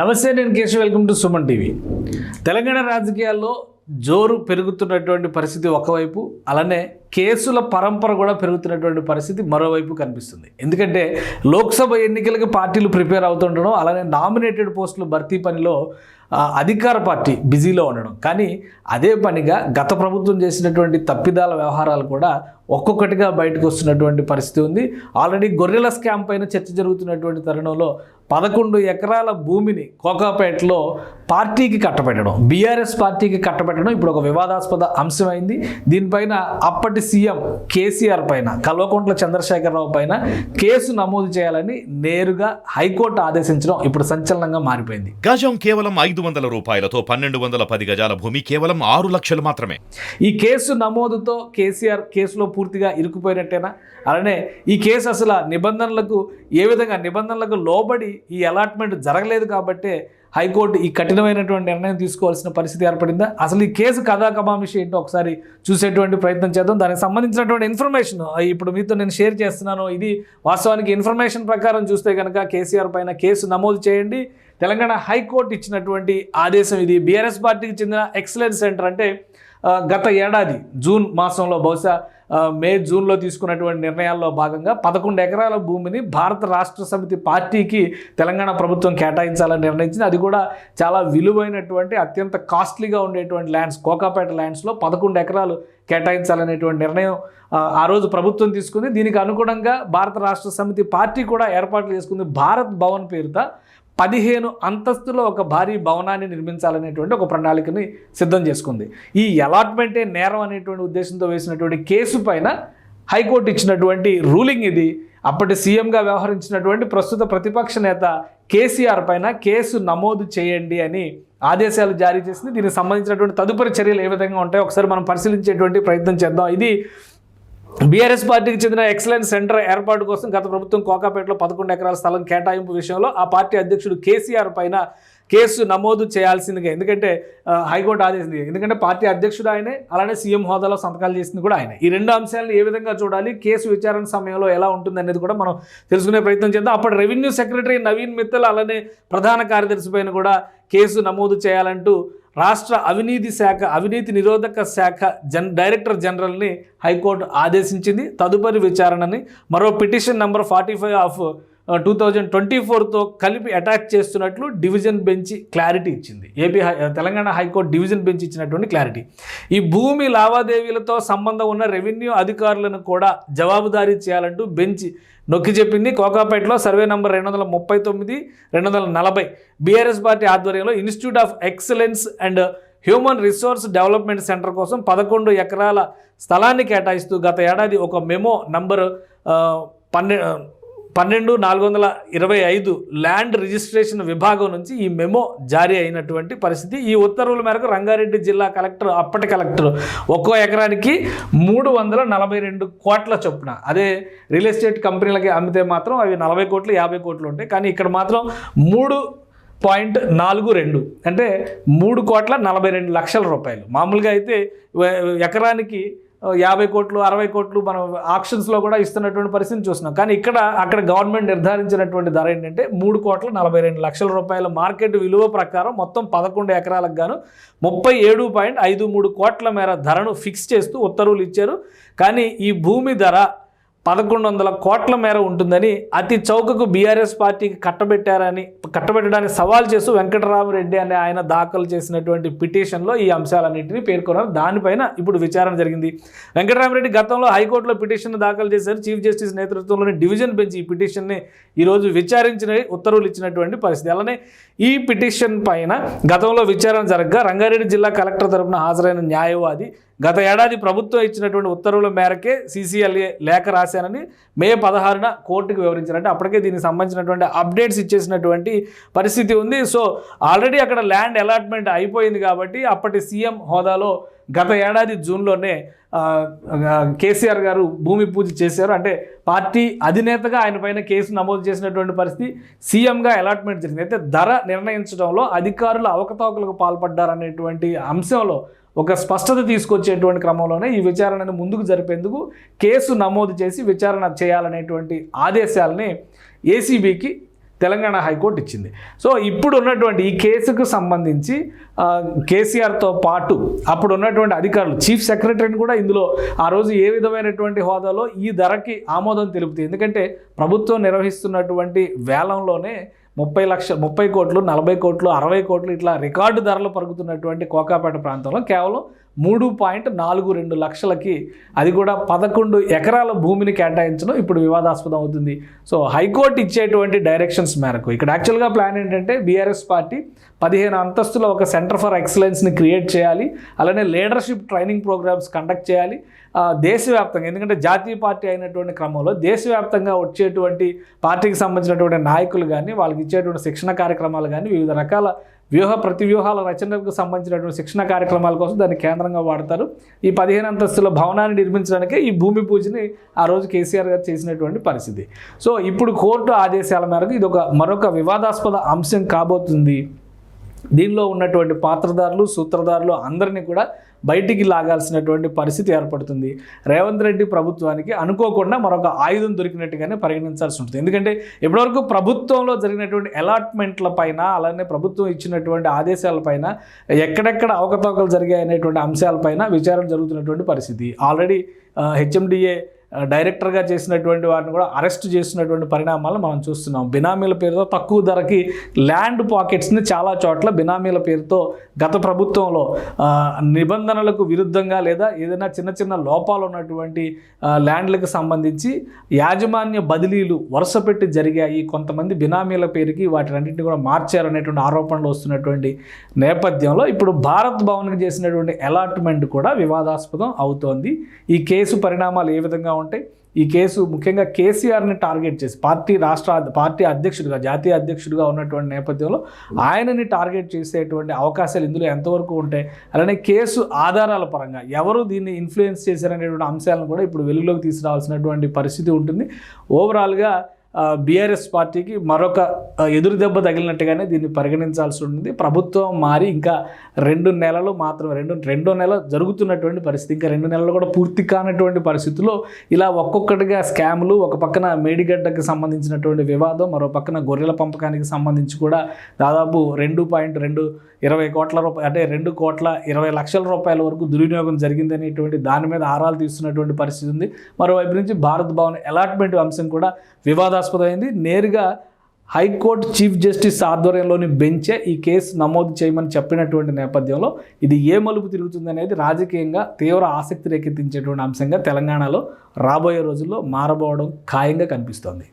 నమస్తే నేను Keshav. Welcome to Suman TV. Telangana రాజకీయాల్లో జోరు పెరుగుతున్నటువంటి పరిస్థితి ఒకవైపు అలానే కేసుల పరంపర కూడా పెరుగుతున్నటువంటి పరిస్థితి మరోవైపు కనిపిస్తుంది. ఎందుకంటే లోక్సభ ఎన్నికలకు పార్టీలు ప్రిపేర్ అవుతుండడం అలానే నామినేటెడ్ పోస్టులు భర్తీ పనిలో అధికార పార్టీ బిజీలో ఉండడం. కానీ అదే పనిగా గత ప్రభుత్వం చేసినటువంటి తప్పిదాల వ్యవహారాలు కూడా ఒక్కొక్కటిగా బయటకు వస్తున్నటువంటి పరిస్థితి ఉంది. ఆల్రెడీ గొర్రెల స్కామ్ పైన చర్చ జరుగుతున్నటువంటి తరుణంలో పదకొండు ఎకరాల భూమిని కోకాపేటలో పార్టీకి కట్టబెట్టడం బీఆర్ఎస్ పార్టీకి కట్టబెట్టడం ఇప్పుడు ఒక వివాదాస్పద అంశమైంది. దీనిపైన అప్పటి సీఎం కేసీఆర్ పైన కల్వకుంట్ల చంద్రశేఖరరావు పైన కేసు నమోదు చేయాలని నేరుగా హైకోర్టు ఆదేశించడం ఇప్పుడు సంచలనంగా మారిపోయింది. గజం కేవలం ఐదు వందల రూపాయలతో పన్నెండు వందల పది గజాల భూమి కేవలం ఆరు లక్షలు మాత్రమే. ఈ కేసు నమోదుతో కేసీఆర్ కేసులో పూర్తిగా ఇరుక్కుపోయినట్టేనా? అలానే ఈ కేసు అసలు నిబంధనలకు ఏ విధంగా నిబంధనలకు లోబడి ఈ అలాట్మెంట్ జరగలేదు కాబట్టే హైకోర్టు ఈ కఠినమైనటువంటి నిర్ణయం తీసుకోవాల్సిన పరిస్థితి ఏర్పడిందా? అసలు ఈ కేసు కథా కమామిషి ఏంటో ఒకసారి చూసేటువంటి ప్రయత్నం చేద్దాం. దానికి సంబంధించినటువంటి ఇన్ఫర్మేషన్ ఇప్పుడు మీతో నేను షేర్ చేస్తున్నాను. ఇది వాస్తవానికి ఇన్ఫర్మేషన్ ప్రకారం చూస్తే కనుక కేసీఆర్ పైన కేసు నమోదు చేయండి. తెలంగాణ హైకోర్టు ఇచ్చినటువంటి ఆదేశం ఇది. బీఆర్ఎస్ పార్టీకి చెందిన ఎక్సలెన్స్ సెంటర్ అంటే గత ఏడాది జూన్ మాసంలో బహుశా మే జూన్లో తీసుకున్నటువంటి నిర్ణయాల్లో భాగంగా పదకొండు ఎకరాల భూమిని భారత రాష్ట్ర సమితి పార్టీకి తెలంగాణ ప్రభుత్వం కేటాయించాలని నిర్ణయించింది. అది కూడా చాలా విలువైనటువంటి అత్యంత కాస్ట్లీగా ఉండేటువంటి ల్యాండ్స్ కోకాపేట ల్యాండ్స్లో పదకొండు ఎకరాలు కేటాయించాలనేటువంటి నిర్ణయం ఆ, రోజు ప్రభుత్వం తీసుకుంది. దీనికి అనుగుణంగా భారత రాష్ట్ర సమితి పార్టీ కూడా ఏర్పాట్లు చేసుకుంది. భారత్ భవన్ పేరుతో పదిహేను అంతస్తులో ఒక భారీ భవనాన్ని నిర్మించాలనేటువంటి ఒక ప్రణాళికని సిద్ధం చేసుకుంది. ఈ అలాట్మెంటే నేరం అనేటువంటి ఉద్దేశంతో వేసినటువంటి కేసు పైన హైకోర్టు ఇచ్చినటువంటి రూలింగ్ ఇది. అప్పటి సీఎంగా వ్యవహరించినటువంటి ప్రస్తుత ప్రతిపక్ష నేత కేసీఆర్ పైన కేసు నమోదు చేయండి అని ఆదేశాలు జారీ చేసింది. దీనికి సంబంధించినటువంటి తదుపరి చర్యలు ఏ విధంగా ఉంటాయో ఒకసారి మనం పరిశీలించేటువంటి ప్రయత్నం చేద్దాం. ఇది బీఆర్ఎస్ పార్టీకి చెందిన ఎక్సలెన్స్ సెంటర్ ఏర్పాటు కోసం గత ప్రభుత్వం కోకాపేటలో పదకొండు ఎకరాల స్థలం కేటాయింపు విషయంలో ఆ పార్టీ అధ్యక్షుడు కేసీఆర్ పైన కేసు నమోదు చేయాల్సిందిగా ఎందుకంటే హైకోర్టు ఆదేశింది. ఎందుకంటే పార్టీ అధ్యక్షుడు ఆయనే అలానే సీఎం హోదాలో సంతకాలు చేసింది కూడా ఆయన. ఈ రెండు అంశాలను ఏ విధంగా చూడాలి కేసు విచారణ సమయంలో ఎలా ఉంటుంది అనేది కూడా మనం తెలుసుకునే ప్రయత్నం చేద్దాం. అప్పటి రెవెన్యూ సెక్రటరీ నవీన్ మిత్తల్ అలానే ప్రధాన కార్యదర్శి పైన కూడా కేసు నమోదు చేయాలంటూ రాష్ట్ర అవినీతి శాఖ అవినీతి నిరోధక శాఖ జన్ డైరెక్టర్ జనరల్ని హైకోర్టు ఆదేశించింది. తదుపరి విచారణని మరో petition number forty five of two thousand twenty ఫోర్తో కలిపి అటాక్ చేస్తున్నట్లు డివిజన్ బెంచ్ క్లారిటీ ఇచ్చింది. AP Telangana high court division bench ఇచ్చినటువంటి క్లారిటీ ఈ భూమి లావాదేవీలతో సంబంధం ఉన్న రెవెన్యూ అధికారులను కూడా జవాబుదారీ చేయాలంటూ బెంచ్ నొక్కి చెప్పింది. కోకాపేటలో సర్వే నంబర్ రెండు వందల ముప్పై తొమ్మిది రెండు వందల నలభై. బీఆర్ఎస్ పార్టీ ఆధ్వర్యంలో institute of excellence and human resource development centre కోసం పదకొండు ఎకరాల స్థలాన్ని కేటాయిస్తూ గత ఏడాది ఒక మెమో నంబరు పన్నె పన్నెండు నాలుగు వందల ఇరవై ఐదు ల్యాండ్ రిజిస్ట్రేషన్ విభాగం నుంచి ఈ మెమో జారీ అయినటువంటి పరిస్థితి. ఈ ఉత్తర్వుల మేరకు రంగారెడ్డి జిల్లా కలెక్టర్ అప్పటి కలెక్టర్ ఒక్కో ఎకరానికి మూడు వందల నలభై రెండు కోట్ల చొప్పున. అదే రియల్ ఎస్టేట్ కంపెనీలకి అమ్మితే మాత్రం అవి నలభై కోట్లు యాభై కోట్లు ఉంటాయి. కానీ ఇక్కడ మాత్రం మూడు పాయింట్ నాలుగు రెండు అంటే మూడు కోట్ల నలభై రెండు లక్షల రూపాయలు. మామూలుగా అయితే ఎకరానికి యాభై కోట్లు అరవై కోట్లు మనం ఆప్షన్స్లో కూడా ఇస్తున్నటువంటి పరిస్థితిని చూస్తున్నాం. కానీ ఇక్కడ అక్కడ గవర్నమెంట్ నిర్ధారించినటువంటి ధర ఏంటంటే మూడు కోట్ల నలభై రెండు లక్షల రూపాయల మార్కెట్ విలువ ప్రకారం మొత్తం పదకొండు ఎకరాలకు గాను ముప్పై ఏడు పాయింట్ ఐదు మూడు కోట్ల మేర ధరను ఫిక్స్ చేస్తూ ఉత్తర్వులు ఇచ్చారు. కానీ ఈ భూమి ధర పదకొండు వందల కోట్ల మేర ఉంటుందని అతి చౌకకు బీఆర్ఎస్ పార్టీకి కట్టబెట్టారని కట్టబెట్టడానికి సవాల్ చేస్తూ వెంకటరామరెడ్డి అనే ఆయన దాఖలు చేసినటువంటి పిటిషన్లో ఈ అంశాలన్నింటినీ పేర్కొన్నారు. దానిపైన ఇప్పుడు విచారణ జరిగింది. వెంకటరామరెడ్డి గతంలో హైకోర్టులో పిటిషన్ దాఖలు చేశారు. చీఫ్ జస్టిస్ నేతృత్వంలోని డివిజన్ బెంచ్ ఈ పిటిషన్ని ఈరోజు విచారించిన ఉత్తర్వులు ఇచ్చినటువంటి పరిస్థితి. అలానే ఈ పిటిషన్ పైన గతంలో విచారణ జరగగా రంగారెడ్డి జిల్లా కలెక్టర్ తరపున హాజరైన న్యాయవాది గత ఏడాది ప్రభుత్వం ఇచ్చినటువంటి ఉత్తర్వుల మేరకే సీసీఎల్ఏ లేఖ రాసి రాశానని మే పదహారున కోర్టుకు వివరించారంటే అప్పటికే దీనికి సంబంధించినటువంటి అప్డేట్స్ ఇచ్చేసినటువంటి పరిస్థితి ఉంది. సో ఆల్రెడీ అక్కడ ల్యాండ్ అలాట్మెంట్ అయిపోయింది కాబట్టి అప్పటి సీఎం హోదాలో గత ఏడాది జూన్లోనే కేసీఆర్ గారు భూమి పూజ చేశారు. అంటే పార్టీ అధినేతగా ఆయన పైన కేసు నమోదు చేసినటువంటి పరిస్థితి సీఎంగా అలాట్మెంట్ జరిగింది. అయితే ధర నిర్ణయించడంలో అధికారులు అవకతవకలకు పాల్పడ్డారనేటువంటి అంశంలో ఒక స్పష్టత తీసుకొచ్చేటువంటి క్రమంలోనే ఈ విచారణను ముందుకు జరిపేందుకు కేసు నమోదు చేసి విచారణ చేయాలనేటువంటి ఆదేశాలని ఏసీబీకి తెలంగాణ హైకోర్టు ఇచ్చింది. సో ఇప్పుడు ఉన్నటువంటి ఈ కేసుకు సంబంధించి కేసీఆర్తో పాటు అప్పుడు ఉన్నటువంటి అధికారులు చీఫ్ సెక్రటరీని కూడా ఇందులో ఆ రోజు ఏ విధమైనటువంటి హోదాలో ఈ ధరకి ఆమోదం తెలుపుతుంది ఎందుకంటే ప్రభుత్వం నిర్వహిస్తున్నటువంటి వేలంలోనే ముప్పై లక్ష ముప్పై కోట్లు నలభై కోట్లు అరవై కోట్లు ఇట్లా రికార్డు ధరలు పరుగుతున్నటువంటి కోకాపేట ప్రాంతంలో కేవలం మూడు పాయింట్ నాలుగు రెండు లక్షలకి అది కూడా పదకొండు ఎకరాల భూమిని కేటాయించడం ఇప్పుడు వివాదాస్పదం అవుతుంది. సో హైకోర్టు ఇచ్చేటువంటి డైరెక్షన్స్ మేరకు ఇక్కడ యాక్చువల్గా ప్లాన్ ఏంటంటే బీఆర్ఎస్ పార్టీ పదిహేను అంతస్తుల ఒక సెంటర్ ఫర్ ఎక్సలెన్స్ని క్రియేట్ చేయాలి. అలానే లీడర్షిప్ ట్రైనింగ్ ప్రోగ్రామ్స్ కండక్ట్ చేయాలి. దేశవ్యాప్తంగా ఎందుకంటే జాతీయ పార్టీ అయినటువంటి క్రమంలో దేశవ్యాప్తంగా వచ్చేటువంటి పార్టీకి సంబంధించినటువంటి నాయకులు కానీ వాళ్ళకి ఇచ్చేటువంటి శిక్షణ కార్యక్రమాలు కానీ వివిధ రకాల వ్యూహ ప్రతి వ్యూహాల సంబంధించినటువంటి శిక్షణ కార్యక్రమాల కోసం దాన్ని కేంద్రంగా వాడతారు. ఈ పదిహేను అంతస్తుల భవనాన్ని నిర్మించడానికే ఈ భూమి పూజని ఆ రోజు కేసీఆర్ గారు చేసినటువంటి పరిస్థితి. సో ఇప్పుడు కోర్టు ఆదేశాల మేరకు ఇది ఒక మరొక వివాదాస్పద అంశం కాబోతుంది. దీనిలో ఉన్నటువంటి పాత్రదారులు సూత్రధారులు అందరినీ కూడా బయటికి లాగాల్సినటువంటి పరిస్థితి ఏర్పడుతుంది. రేవంత్ రెడ్డి ప్రభుత్వానికి అనుకోకుండా మరొక ఆయుధం దొరికినట్టుగానే పరిగణించాల్సి ఉంటుంది. ఎందుకంటే ఇప్పటివరకు ప్రభుత్వంలో జరిగినటువంటి అలాట్మెంట్ల పైన అలానే ప్రభుత్వం ఇచ్చినటువంటి ఆదేశాలపైన ఎక్కడెక్కడ అవకతవకలు జరిగాయనేటువంటి అంశాలపైన విచారణ జరుగుతున్నటువంటి పరిస్థితి. ఆల్రెడీ హెచ్ఎండిఏ డైరెక్టర్గా చేసినటువంటి వారిని కూడా అరెస్ట్ చేసినటువంటి పరిణామాలను మనం చూస్తున్నాం. బినామీల పేరుతో తక్కువ ధరకి ల్యాండ్ పాకెట్స్ని చాలా చోట్ల బినామీల పేరుతో గత ప్రభుత్వంలో నిబంధనలకు విరుద్ధంగా లేదా ఏదైనా చిన్న చిన్న లోపాలు ఉన్నటువంటి ల్యాండ్లకు సంబంధించి యాజమాన్య బదిలీలు వరుసపెట్టి జరిగాయి. కొంతమంది బినామీల పేరుకి వాటినన్నింటినీ కూడా మార్చారనేటువంటి ఆరోపణలు వస్తున్నటువంటి నేపథ్యంలో ఇప్పుడు భారత్ భవన్కి చేసినటువంటి అలాట్మెంట్ కూడా వివాదాస్పదం అవుతోంది. ఈ కేసు పరిణామాలు ఏ విధంగా ఉంటాయి. ఈ కేసు ముఖ్యంగా కేసీఆర్ని టార్గెట్ చేసి పార్టీ రాష్ట్ర పార్టీ అధ్యక్షుడిగా జాతీయ అధ్యక్షుడిగా ఉన్నటువంటి నేపథ్యంలో ఆయనని టార్గెట్ చేసేటువంటి అవకాశాలు ఇందులో ఎంతవరకు ఉంటాయి? అలానే కేసు ఆధారాల పరంగా ఎవరు దీన్ని ఇన్ఫ్లుయెన్స్ చేశారనేటువంటి అంశాలను కూడా ఇప్పుడు వెలుగులోకి తీసుకురావాల్సినటువంటి పరిస్థితి ఉంటుంది. ఓవరాల్గా బీఆర్ఎస్ పార్టీకి మరొక ఎదురు దెబ్బ తగిలినట్టుగానే దీన్ని పరిగణించాల్సి ఉంటుంది. ప్రభుత్వం మారి ఇంకా రెండు నెలలు మాత్రమే రెండు రెండో నెల జరుగుతున్నటువంటి పరిస్థితి ఇంకా రెండు నెలలు కూడా పూర్తి కానటువంటి పరిస్థితుల్లో ఇలా ఒక్కొక్కటిగా స్కామ్లు ఒక పక్కన మేడిగడ్డకి సంబంధించినటువంటి వివాదం మరో పక్కన గొర్రెల పంపకానికి సంబంధించి కూడా దాదాపు రెండు పాయింట్ రెండు ఇరవై కోట్ల రూపాయలు అంటే రెండు కోట్ల ఇరవై లక్షల రూపాయల వరకు దుర్వినియోగం జరిగిందనేటువంటి దాని మీద ఆరాలు తీస్తున్నటువంటి పరిస్థితి ఉంది. మరోవైపు నుంచి భారత్ భవన్ అలాట్మెంట్ అంశం కూడా వివాదాస్పదమైంది నేరుగా హైకోర్టు చీఫ్ జస్టిస్ ఆధ్వర్యంలోని బెంచే ఈ కేసు నమోదు చేయమని చెప్పినటువంటి నేపథ్యంలో ఇది ఏ మలుపు తిరుగుతుంది అనేది రాజకీయంగా తీవ్ర ఆసక్తి రేకెత్తించేటువంటి అంశంగా తెలంగాణలో రాబోయే రోజుల్లో మారబోవడం ఖాయంగా కనిపిస్తోంది.